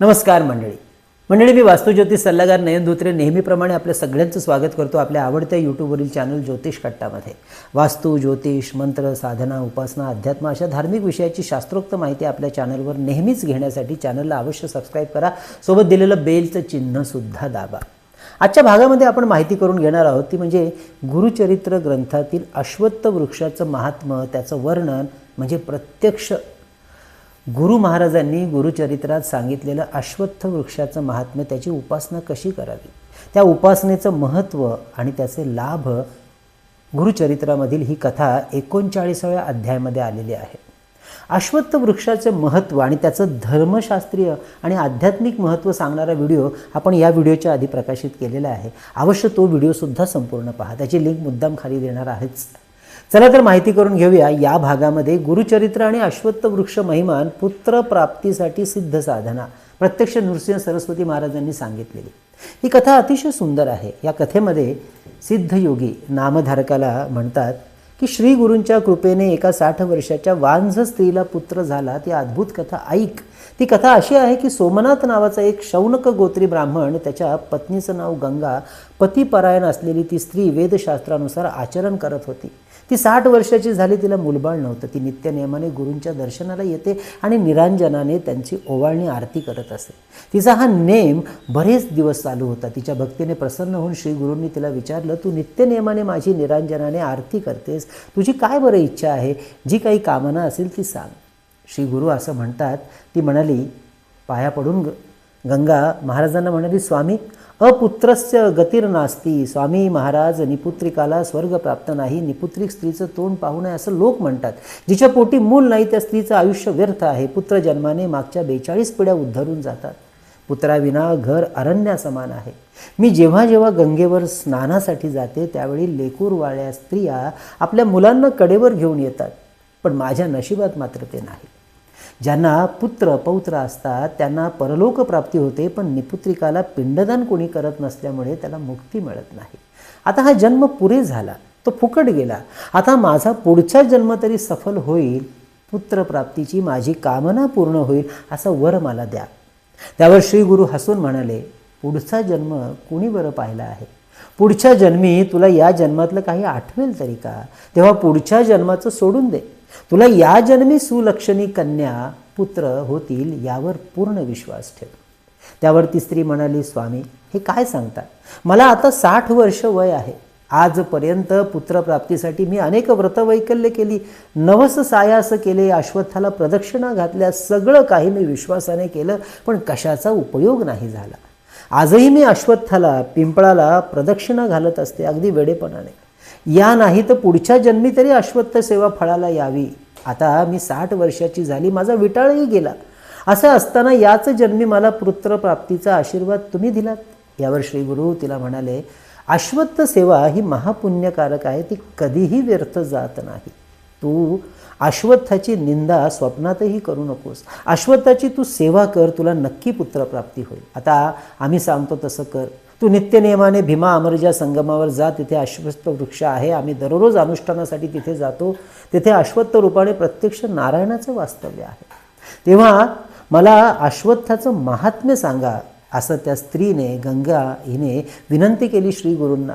नमस्कार मंडळी. मंडळी मी वास्तुज्योतिष सल्लागार नयन धोत्रे. नेहमीप्रमाणे आपल्या सगळ्यांचं स्वागत करतो आपल्या आवडत्या यूट्यूबवरील चॅनल ज्योतिष कट्टामध्ये. वास्तू ज्योतिष मंत्र साधना उपासना अध्यात्म अशा धार्मिक विषयाची शास्त्रोक्त माहिती आपल्या चॅनलवर नेहमीच घेण्यासाठी चॅनलला अवश्य सबस्क्राईब करा. सोबत दिलेलं बेलचं चिन्हसुद्धा दाबा. आजच्या भागामध्ये आपण माहिती करून घेणार आहोत ती म्हणजे गुरुचरित्र ग्रंथातील अश्वत्थ वृक्षाचं महात्म्य त्याचं वर्णन म्हणजे प्रत्यक्ष गुरु महाराजांनी गुरुचरित्रात सांगितलेलं अश्वत्थ वृक्षाचं महात्म्य त्याची उपासना कशी करावी? त्या उपासनेचं महत्त्व आणि त्याचे लाभ गुरुचरित्रामधील ही कथा एकोणचाळीसाव्या अध्यायामध्ये आलेली आहे. अश्वत्थ वृक्षाचे महत्त्व आणि त्याचं धर्मशास्त्रीय आणि आध्यात्मिक महत्त्व सांगणारा व्हिडिओ आपण या व्हिडिओच्या आधी प्रकाशित केलेला आहे. अवश्य तो व्हिडिओसुद्धा संपूर्ण पहा. त्याची लिंक मुद्दाम खाली देणार आहेच. चला तर माहिती करून घेऊया या भागामध्ये गुरुचरित्र आणि अश्वत्थ वृक्ष महिमान पुत्र प्राप्तीसाठी सिद्ध साधना प्रत्यक्ष नृसिंह सरस्वती महाराजांनी सांगितलेली. ही कथा अतिशय सुंदर आहे. या कथेमध्ये सिद्धयोगी नामधारकाला म्हणतात की श्री गुरूंच्या कृपेने एका साठ वर्षाच्या वांझ स्त्रीला पुत्र झाला. ती अद्भुत कथा ऐक. ती कथा अशी आहे की सोमनाथ नावाचा एक शौनक गोत्री ब्राह्मण त्याच्या पत्नीचं नाव गंगा पतिपरायण असलेली ती स्त्री वेदशास्त्रानुसार आचरण करत होती. ती साठ वर्षाची झाली तिला मुलबाळ नव्हतं. ती नित्यनियमाने गुरूंच्या दर्शनाला येते आणि निरांजनाने त्यांची ओवाळणी आरती करत असे तिचा हा नेम बरेच दिवस चालू होता. तिच्या भक्तीने प्रसन्न होऊन श्री गुरूंनी तिला विचारलं तू नित्यनियमाने माझी निरांजनाने आरती करतेस? तुझी काय बरं इच्छा आहे? जी काही कामना असेल ती सांग. श्री गुरु असं म्हणतात. ती म्हणाली पाया पडून ग गंगा महाराजांना म्हणाली स्वामी अपुत्रस्य गतीर नास्ती. स्वामी महाराज निपुत्रिकाला स्वर्ग प्राप्त नाही. निपुत्रिक स्त्रीचं तोंड पाहू नये असं लोक म्हणतात. जिच्या पोटी मूल नाही त्या स्त्रीचं आयुष्य व्यर्थ आहे. पुत्र जन्माने मागच्या बेचाळीस पिढ्या उद्धरून जातात. पुत्राविना घर अरण्यासमान आहे. मी जेव्हा जेव्हा गंगेवर स्नानासाठी जाते त्यावेळी लेकूरवाळ्या स्त्रिया आपल्या मुलांना कडेवर घेऊन येतात. पण माझ्या नशिबात मात्र ते नाही. ज्यांना पुत्र पौत्र असतात त्यांना परलोक प्राप्ती होते पण निपुत्रिकाला पिंडदान कोणी करत नसल्यामुळे त्याला मुक्ती मिळत नाही. आता हा जन्म पुरे झाला तो फुकट गेला. आता माझा पुढचा जन्म तरी सफल होईल पुत्रप्राप्तीची माझी कामना पूर्ण होईल असा वर मला द्या. त्यावर श्री गुरु हसून म्हणाले पुढचा जन्म कुणी बरं पाहिला आहे? पुढच्या जन्मी तुला या जन्मातलं काही आठवेल तरी का? तेव्हा पुढच्या जन्माचं सोडून दे. तुला या जन्मी सुलक्षणी कन्या पुत्र होतील यावर पूर्ण विश्वास ठेव. त्यावर ती स्त्री म्हणाली स्वामी हे काय सांगता? मला आता साठ वर्ष वय आहे. आजपर्यंत पुत्रप्राप्तीसाठी मी अनेक व्रतवैकल्य केली. नवस सायास केले अश्वत्थाला प्रदक्षिणा घातल्या सगळं काही मी विश्वासाने केलं पण कशाचा उपयोग नाही झाला. आजही मी अश्वत्थाला पिंपळाला प्रदक्षिणा घालत असते अगदी वेडेपणाने. या नाही तर पुढच्या जन्मी तरी अश्वत्थ सेवा फळाला यावी. आता मी साठ वर्षाची झाली माझा विटाळही गेला. असं असताना याच जन्मी मला पुत्रप्राप्तीचा आशीर्वाद तुम्ही दिलात. यावर श्री गुरु तिला म्हणाले अश्वत्थ सेवा ही महापुण्यकारक आहे ती कधीही व्यर्थ जात नाही. तू अश्वत्थाची निंदा स्वप्नातही करू नकोस. अश्वत्थाची तू सेवा कर तुला नक्की पुत्रप्राप्ती होईल. आता आम्ही सांगतो तसं कर. तू नित्यनियमाने भीमा अमरजा संगमावर जा तिथे अश्वत्थ वृक्ष आहे. आम्ही दररोज अनुष्ठानासाठी तिथे जातो. तिथे अश्वत्थ रूपाने प्रत्यक्ष नारायणाचं वास्तव्य आहे. तेव्हा मला अश्वत्थाचं महात्म्य सांगा असं त्या स्त्रीने गंगा हिने विनंती केली श्री गुरूंना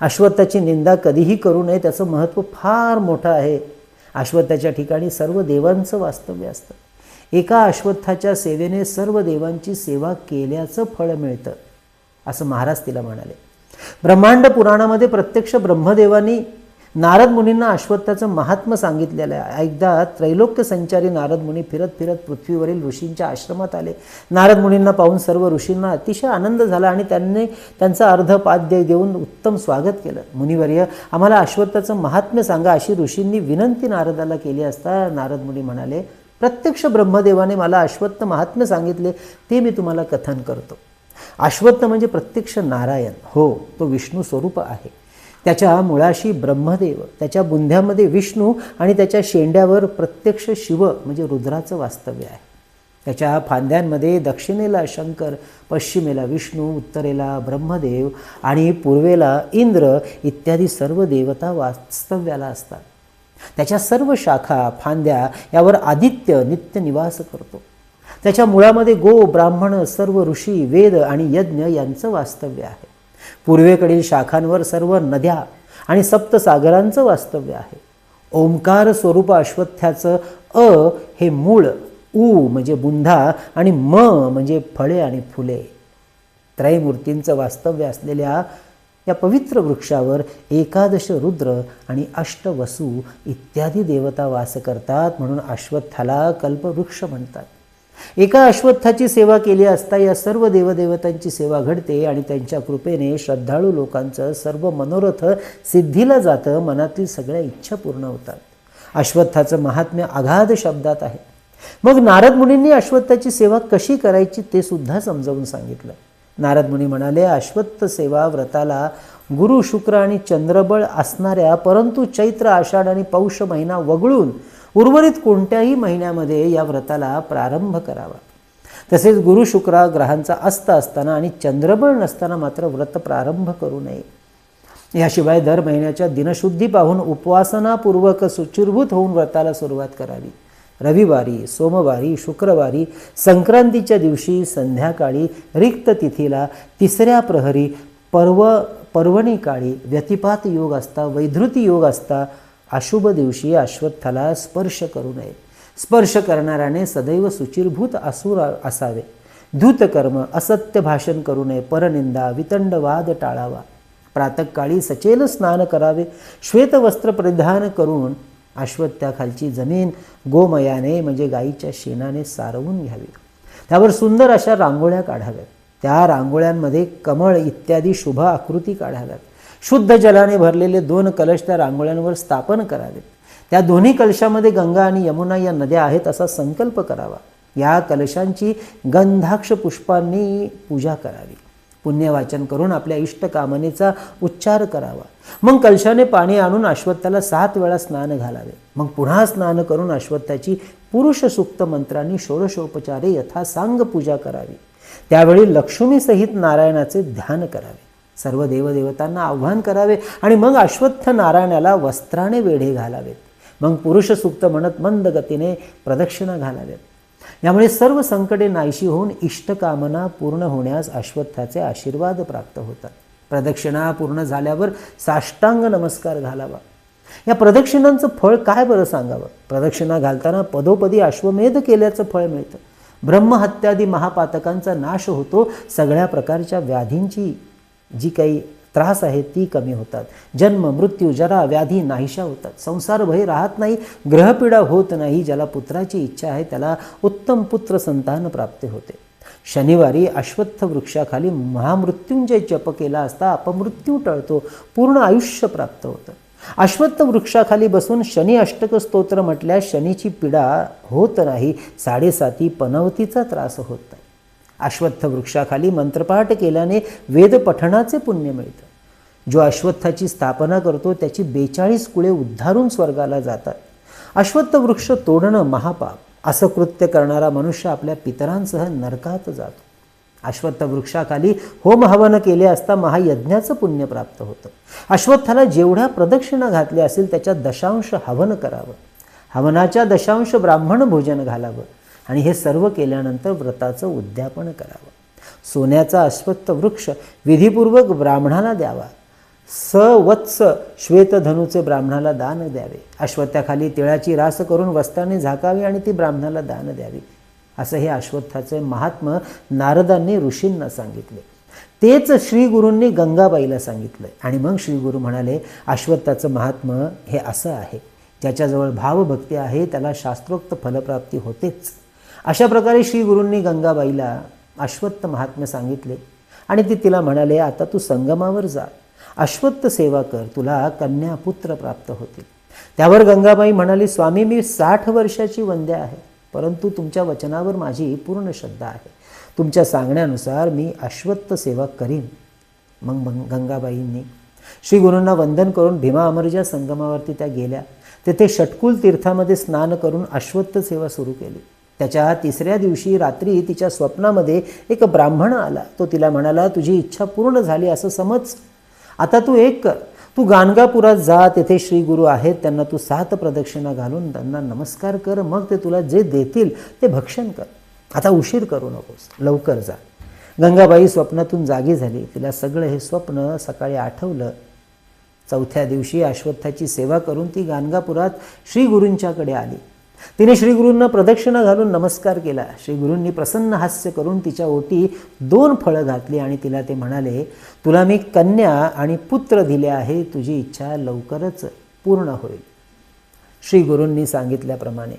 अश्वत्थाची निंदा कधीही करू नये त्याचं महत्त्व फार मोठं आहे. अश्वत्थाच्या ठिकाणी सर्व देवांचं वास्तव्य असतं. एका अश्वत्थाच्या सेवेने सर्व देवांची सेवा केल्याचं फळ मिळतं. असं महाराज तिला म्हणाले. ब्रह्मांड पुराणामध्ये प्रत्यक्ष ब्रह्मदेवानी नारद मुनींना अश्वत्थाचं महात्म सांगितलेलं आहे. एकदा त्रैलोक्य संचारी नारद मुनी फिरत फिरत पृथ्वीवरील ऋषींच्या आश्रमात आले. नारद मुनींना पाहून सर्व ऋषींना अतिशय आनंद झाला आणि त्यांनी त्यांचा अर्धपाद्य देऊन उत्तम स्वागत केलं. मुनिवर्य आम्हाला अश्वत्थाचं महात्म्य सांगा अशी ऋषींनी विनंती नारदाला केली असता नारद मुनी म्हणाले प्रत्यक्ष ब्रह्मदेवाने मला अश्वत्थ महात्म्य सांगितले ते मी तुम्हाला कथन करतो. अश्वत्थ म्हणजे प्रत्यक्ष नारायण. हो तो विष्णू स्वरूप आहे. त्याच्या मुळाशी ब्रह्मदेव त्याच्या बुंध्यामध्ये विष्णू आणि त्याच्या शेंड्यावर प्रत्यक्ष शिव म्हणजे रुद्राचं वास्तव्य आहे. त्याच्या फांद्यांमध्ये दक्षिणेला शंकर पश्चिमेला विष्णू उत्तरेला ब्रह्मदेव आणि पूर्वेला इंद्र इत्यादी सर्व देवता वास्तव्याला असतात. त्याच्या सर्व शाखा फांद्या यावर आदित्य नित्य निवास करतो. त्याच्या मुळामध्ये गो ब्राह्मण सर्व ऋषी वेद आणि यज्ञ यांचं वास्तव्य आहे. पूर्वेकडील शाखांवर सर्व नद्या आणि सप्तसागरांचं वास्तव्य आहे. ओंकार स्वरूप अश्वत्थ्याचं अ हे मूळ उ म्हणजे बुंधा आणि म म्हणजे फळे आणि फुले. त्रयमूर्तींचं वास्तव्य असलेल्या या पवित्र वृक्षावर एकादश रुद्र आणि अष्टवसू इत्यादी देवता वास करतात म्हणून अश्वत्थाला कल्पवृक्ष म्हणतात. एका अश्वत्थाची सेवा केली असता या सर्व देवदेवतांची सेवा घडते आणि त्यांच्या कृपेने श्रद्धाळू लोकांचं सर्व मनोरथ सिद्धीला जातं मनातील सगळ्या इच्छा पूर्ण होतात. अश्वत्थाचं महात्म्य अगाध शब्दात आहे. मग नारद मुनींनी अश्वत्थाची सेवा कशी करायची ते सुद्धा समजावून सांगितलं. नारद मुनी म्हणाले अश्वत्थ सेवा व्रताला गुरु शुक्र आणि चंद्रबळ असणाऱ्या परंतु चैत्र आषाढ आणि पौष महिना वगळून उर्वरित कोणत्याही महिन्यामध्ये या व्रताला प्रारंभ करावा. तसेच गुरु शुक्रा ग्रहांचा अस्त असताना आणि चंद्रबळ नसताना मात्र व्रत प्रारंभ करू नये. याशिवाय दर महिन्याच्या दिनशुद्धी पाहून उपवासनापूर्वक सुचिरभूत होऊन व्रताला सुरुवात करावी. रविवारी सोमवारी शुक्रवारी संक्रांतीच्या दिवशी संध्याकाळी रिक्त तिथीला तिसऱ्या प्रहरी पर्व पर्वणी काळी व्यतिपात योग असता वैधृती योग असता अशुभ दिवशी अश्वत्थाला स्पर्श करू नये. स्पर्श करणाऱ्याने सदैव सुचिरभूत असुर असावे. धूतकर्म असत्य भाषण करू नये. परनिंदा वितंडवाद टाळावा. प्रातकाळी सचेल स्नान करावे. श्वेतवस्त्र परिधान करून अश्वत्थाखालची जमीन गोमयाने म्हणजे गाईच्या शेणाने सारवून घ्यावी. त्यावर सुंदर अशा रांगोळ्या काढाव्यात. त्या रांगोळ्यांमध्ये कमळ इत्यादी शुभ आकृती काढाव्यात. शुद्ध जलाने भरलेले दोन कलश त्या रांगोळ्यांवर स्थापन करावेत. त्या दोन्ही कलशामध्ये गंगा आणि यमुना या नद्या आहेत असा संकल्प करावा. या कलशांची गंधाक्ष पुष्पांनी पूजा करावी. पुण्यवाचन करून आपल्या इष्टकामनेचा उच्चार करावा. मग कलशाने पाणी आणून अश्वत्थाला सात वेळा स्नान घालावे. मग पुन्हा स्नान करून अश्वत्थाची पुरुष सुक्त मंत्रांनी षोडशोपचारे यथासांग पूजा करावी. त्यावेळी लक्ष्मीसहित नारायणाचे ध्यान करावे. सर्व देवदेवतांना आव्हान करावे आणि मग अश्वत्थ नारायणाला वस्त्राने वेढे घालावेत. मग पुरुष सुक्त म्हणत मंद गतीने प्रदक्षिणा घालाव्यात. यामुळे सर्व संकटे नाहीशी होऊन इष्टकामना पूर्ण होण्यास अश्वत्थाचे आशीर्वाद प्राप्त होतात. प्रदक्षिणा पूर्ण झाल्यावर साष्टांग नमस्कार घालावा. या प्रदक्षिणांचं फळ काय बरं सांगावं? प्रदक्षिणा घालताना पदोपदी अश्वमेध केल्याचं फळ मिळतं. ब्रह्महत्यादी महापातकांचा नाश होतो सगळ्या प्रकारच्या व्याधींची जी काही त्रास आहे ती कमी होतात. जन्म मृत्यू जरा व्याधी नाहीशा होतात. संसार भय राहत नाही ग्रहपीडा होत नाही ज्याला पुत्राची इच्छा आहे त्याला उत्तम पुत्र संतान प्राप्त होते. शनिवारी अश्वत्थ वृक्षाखाली महामृत्युंजय जप केला असता अपमृत्यू टळतो पूर्ण आयुष्य प्राप्त होतं. अश्वत्थ वृक्षाखाली बसून शनी अष्टक स्तोत्र म्हटल्यास शनीची पीडा होत नाही साडेसाती पनवतीचा त्रास होत नाही. अश्वत्थ वृक्षाखाली मंत्रपाठ केल्याने वेद पठणाचे पुण्य मिळतं. जो अश्वत्थाची स्थापना करतो त्याची बेचाळीस कुळे उद्धारून स्वर्गाला जातात. अश्वत्थ वृक्ष तोडणं महापाप. असं कृत्य करणारा मनुष्य आपल्या पितरांसह नरकात जातो. अश्वत्थ वृक्षाखाली होम हवन केले असता महायज्ञाचं पुण्य प्राप्त होतं. अश्वत्थाला जेवढ्या प्रदक्षिणा घातल्या असेल त्याच्या दशांश हवन करावं. हवनाच्या दशांश ब्राह्मण भोजन घालावं. आणि हे सर्व केल्यानंतर व्रताचं उद्यापन करावं. सोन्याचा अश्वत्थ वृक्ष विधीपूर्वक ब्राह्मणाला द्यावा. सवत्स श्वेतधनूचे ब्राह्मणाला दान द्यावे. अश्वत्थाखाली तिळाची रास करून वस्त्राने झाकावी आणि ती ब्राह्मणाला दान द्यावी. असं हे अश्वत्थाचे महात्म नारदांनी ऋषींना सांगितले. तेच श्रीगुरूंनी गंगाबाईला सांगितलं. आणि मग श्रीगुरू म्हणाले अश्वत्थाचं महात्म हे असं आहे. ज्याच्याजवळ भावभक्ती आहे त्याला शास्त्रोक्त फलप्राप्ती होतेच. अशा प्रकारे श्री गुरूंनी गंगाबाईला अश्वत्थ महात्म्य सांगितले. आणि ते तिला म्हणाले आता तू संगमावर जा. अश्वत्थ सेवा कर. तुला कन्या पुत्र प्राप्त होतील. त्यावर गंगाबाई म्हणाली स्वामी मी साठ वर्षाची वंद्या आहे परंतु तुमच्या वचनावर माझी पूर्ण श्रद्धा आहे. तुमच्या सांगण्यानुसार मी अश्वत्थ सेवा करीन. मग गंगाबाईंनी श्री गुरूंना वंदन करून भीमा अमरजा संगमावरती त्या गेल्या. तेथे षटकुल तीर्थामध्ये स्नान करून अश्वत्थ सेवा सुरू केली. त्याच्या तिसऱ्या दिवशी रात्री तिच्या स्वप्नामध्ये एक ब्राह्मण आला. तो तिला म्हणाला तुझी इच्छा पूर्ण झाली असं समज. आता तू एक कर. तू गाणगापुरात जा तेथे श्री गुरु आहेत. त्यांना तू सात प्रदक्षिणा घालून त्यांना नमस्कार कर. मग ते तुला जे देतील ते भक्षण कर. आता उशीर करू नकोस. लवकर जा. गंगाबाई स्वप्नातून जागी झाली. तिला सगळं हे स्वप्न सकाळी आठवलं. चौथ्या दिवशी अश्वत्थाची सेवा करून ती गाणगापुरात श्रीगुरूंच्याकडे आली. तिने श्रीगुरूंना प्रदक्षिणा घालून नमस्कार केला. श्रीगुरूंनी प्रसन्न हास्य करून तिच्या ओटी दोन फळं घातली आणि तिला ते म्हणाले तुला मी कन्या आणि पुत्र दिले आहे तुझी इच्छा लवकरच पूर्ण होईल. श्रीगुरूंनी सांगितल्याप्रमाणे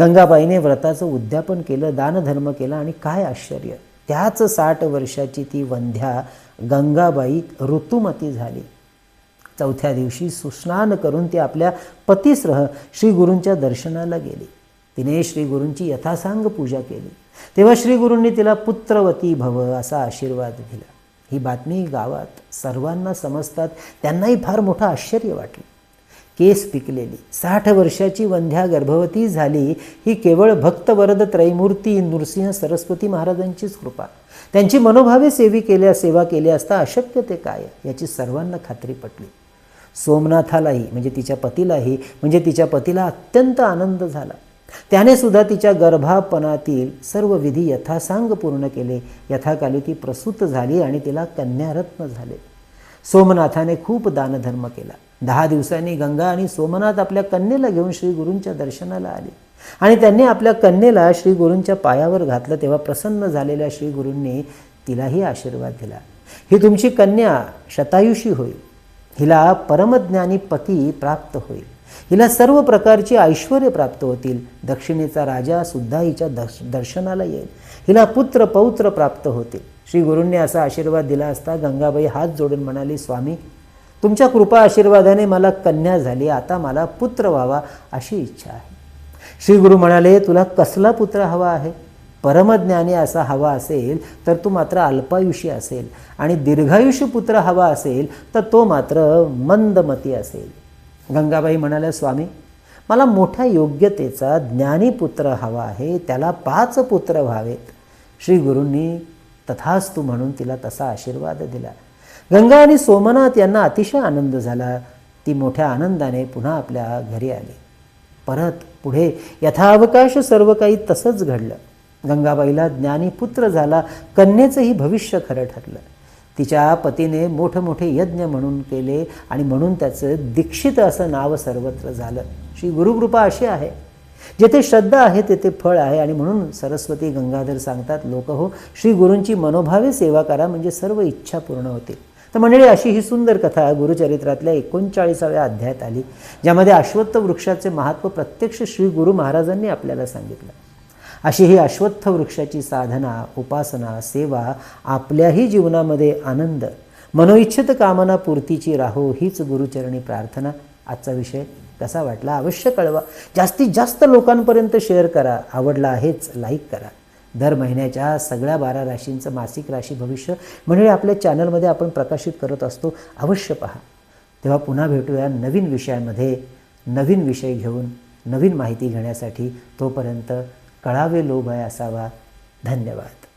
गंगाबाईने व्रताचं उद्यापन केलं दानधर्म केला आणि काय आश्चर्य त्याच साठ वर्षाची ती वंध्या गंगाबाई ऋतुमती झाली. चौथ्या दिवशी सुस्नान करून ती आपल्या पतीसह श्रीगुरूंच्या दर्शनाला गेली. तिने श्रीगुरूंची यथासांग पूजा केली. तेव्हा श्रीगुरूंनी तिला पुत्रवती भव असा आशीर्वाद दिला. ही बातमी गावात सर्वांना समजतात त्यांनाही फार मोठं आश्चर्य वाटलं. केस पिकलेली साठ वर्षाची वंध्या गर्भवती झाली ही केवळ भक्तवरद त्रैमूर्ती नृसिंह सरस्वती महाराजांचीच कृपा. त्यांची मनोभावे सेवी केल्या सेवा केली असता अशक्य ते काय याची सर्वांना खात्री पटली. सोमनाथालाही म्हणजे तिच्या पतीलाही म्हणजे तिच्या पतीला अत्यंत आनंद झाला. त्याने सुद्धा तिच्या गर्भापणातील सर्व विधी यथासांग पूर्ण केले. यथाकाली ती प्रसूत झाली आणि तिला कन्यारत्न झाले. सोमनाथाने खूप दानधर्म केला. दहा दिवसांनी गंगा आणि सोमनाथ आपल्या कन्येला घेऊन श्री गुरूंच्या दर्शनाला आले. आणि त्यांनी आपल्या कन्येला श्री गुरूंच्या पायावर घातलं. तेव्हा प्रसन्न झालेल्या श्री गुरूंनी तिलाही आशीर्वाद दिला. ही तुमची कन्या शतायुषी होईल. हिला परमज्ञानी पती प्राप्त होईल. हिला सर्व प्रकारची ऐश्वर्य प्राप्त होतील. दक्षिणेचा राजा सुद्धा हिच्या दर्श दर्शनाला येईल. हिला पुत्र पौत्र प्राप्त होतील. श्री गुरूंनी असा आशीर्वाद दिला असता गंगाबाई हात जोडून म्हणाली स्वामी तुमच्या कृपा आशीर्वादाने मला कन्या झाली. आता मला पुत्र व्हावा अशी इच्छा आहे. श्री गुरु म्हणाले तुला कसला पुत्र हवा आहे? परमज्ञानी असा हवा असेल तर तो मात्र अल्पायुषी असेल. आणि दीर्घायुष्य पुत्र हवा असेल तर तो मात्र मंदमती असेल. गंगाबाई म्हणाल्या स्वामी मला मोठ्या योग्यतेचा ज्ञानी पुत्र हवा आहे त्याला पाच पुत्र व्हावेत. श्री गुरूंनी तथास्तू म्हणून तिला तसा आशीर्वाद दिला. गंगा आणि सोमनाथ यांना अतिशय आनंद झाला. ती मोठ्या आनंदाने पुन्हा आपल्या घरी आली. परत पुढे यथावकाश सर्व काही तसंच घडलं. गंगाबाईला ज्ञानी पुत्र झाला कन्येचंही भविष्य खरं ठरलं. तिच्या पतीने मोठमोठे यज्ञ म्हणून केले आणि म्हणून त्याचं दीक्षित असं नाव सर्वत्र झालं. श्री गुरुकृपा अशी आहे. जेथे श्रद्धा आहे तेथे फळ आहे आणि म्हणून सरस्वती गंगाधर सांगतात लोक हो श्री गुरूंची मनोभावे सेवा करा म्हणजे सर्व इच्छा पूर्ण होतील. तर मंडळी अशी ही सुंदर कथा गुरुचरित्रातल्या एकोणचाळीसाव्या अध्यायात आली ज्यामध्ये अश्वत्थ वृक्षाचे महत्त्व प्रत्यक्ष श्री गुरु महाराजांनी आपल्याला सांगितलं. अशी ही अश्वत्थ वृक्षाची साधना उपासना सेवा आपल्याही जीवनामध्ये आनंद मनोइच्छित कामना पूर्तीची राहो हीच गुरुचरणी प्रार्थना. आजचा विषय कसा वाटला? अवश्य कळवा. जास्तीत जास्त लोकांपर्यंत शेअर करा. आवडला आहेच लाईक करा. दर महिन्याच्या सगळ्या बारा राशींचं मासिक राशी भविष्य म्हणजे आपल्या चॅनलमध्ये आपण प्रकाशित करत असतो. अवश्य पहा. तेव्हा पुन्हा भेटूया नवीन विषयामध्ये. नवीन विषय घेऊन नवीन माहिती घेण्यासाठी तोपर्यंत कळावे लोभ आहे असावा. धन्यवाद.